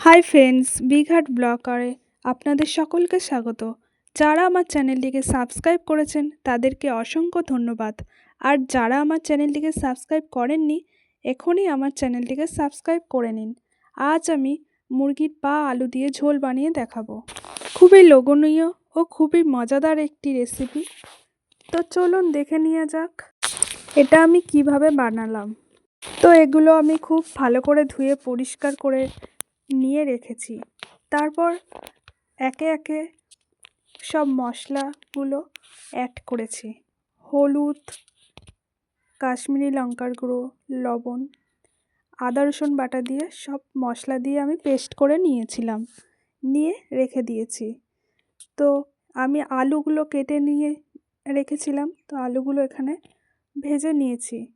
Hi friends বিঘাট ব্লগারে আপনাদের সকলকে স্বাগত। যারা আমার চ্যানেলটিকে সাবস্ক্রাইব করেছেন, তাদেরকে অসংখ্য ধন্যবাদ। আর যারা আমার চ্যানেলটিকে সাবস্ক্রাইব করেননি, এখনই আমার চ্যানেলটিকে সাবস্ক্রাইব করে নিন। আজ আমি মুরগির পা আলু দিয়ে ঝোল বানিয়ে দেখাবো। খুবই লোভনীয় ও খুবই মজাদার একটি রেসিপি তো চলুন দেখে নেওয়া যাক, এটা আমি কীভাবে বানালাম। তো এগুলো আমি খুব ভালো করে ধুয়ে পরিষ্কার করে নিয়ে রেখেছি। তারপর একে একে সব মশলাগুলো অ্যাড করেছি। হলুদ, কাশ্মীরি লঙ্কার গুঁড়ো, লবণ, আদা, রসুন বাটা দিয়ে সব মশলা দিয়ে আমি পেস্ট করে নিয়েছিলাম। নিয়ে রেখে দিয়েছি। তো আমি আলুগুলো কেটে নিয়ে রেখেছিলাম। তো আলুগুলো এখানে ভেজে নিয়েছি।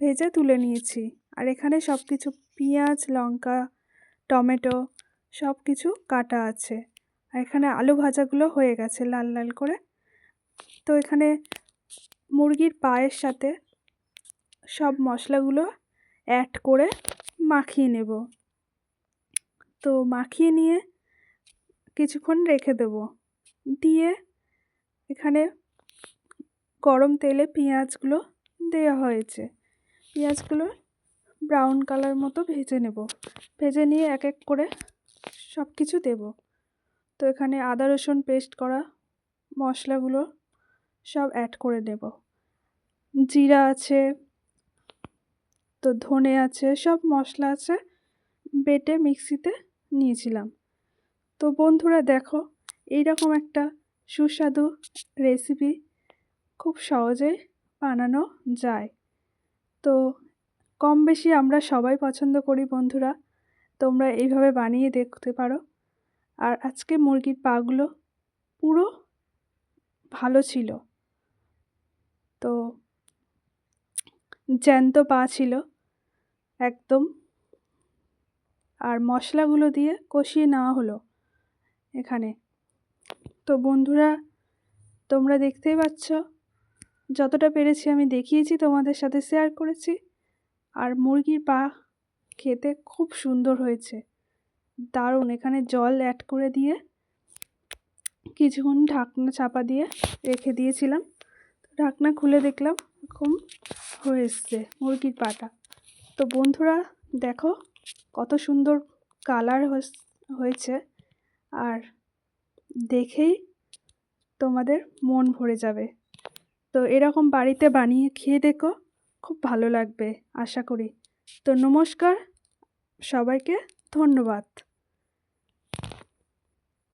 ভেজে তুলে নিয়েছি। আর এখানে সব কিছু পেঁয়াজ, লঙ্কা টমেটো সব কিছু কাটা আছে। আর এখানে আলু ভাজাগুলো হয়ে গেছে লাল লাল করে। তো এখানে মুরগির পায়ের সাথে সব মশলাগুলো অ্যাড করে মাখিয়ে নেব। তো মাখিয়ে নিয়ে কিছুক্ষণ রেখে দেব। দিয়ে এখানে গরম তেলে পেঁয়াজগুলো দেওয়া হয়েছে। পেঁয়াজগুলো ব্রাউন কালার মতো ভেজে নেব। ভেজে নিয়ে এক এক করে সব কিছু দেব। তো এখানে আদা, রসুন পেস্ট করা মশলাগুলো সব অ্যাড করে নেব। জিরা আছে, তো ধনে আছে, সব মশলা আছে বেটে মিক্সিতে নিয়েছিলাম। তো বন্ধুরা দেখো, এইরকম একটা সুস্বাদু রেসিপি খুব সহজেই বানানো যায়। তো কম বেশি আমরা সবাই পছন্দ করি, বন্ধুরা। তোমরা এইভাবে বানিয়ে দেখতে পারো। আর আজকে মুরগির পাগুলো পুরো ভালো ছিল। তো জ্যান্ত পা ছিল, একদম। আর মশলাগুলো দিয়ে কষিয়ে নেওয়া হলো এখানে। তো বন্ধুরা, তোমরা দেখতেই পাচ্ছ, যতটা পেরেছি আমি দেখিয়েছি, তোমাদের সাথে শেয়ার করেছি। আর মুরগির পা খেতে খুব সুন্দর হয়েছে। দারুণ, এখানে জল অ্যাড করে দিয়ে কিছুক্ষণ ঢাকনা চাপা দিয়ে রেখে দিয়েছিলাম। ঢাকনা খুলে দেখলাম এরকম হয়ে এসছে মুরগির পাটা। তো বন্ধুরা, দেখো কত সুন্দর কালার হয়েছে আর দেখেই তোমাদের মন ভরে যাবে। তো এরকম বাড়িতে বানিয়ে খেয়ে দেখো। খুব ভালো লাগবে আশা করি। তো নমস্কার সবাইকে ধন্যবাদ।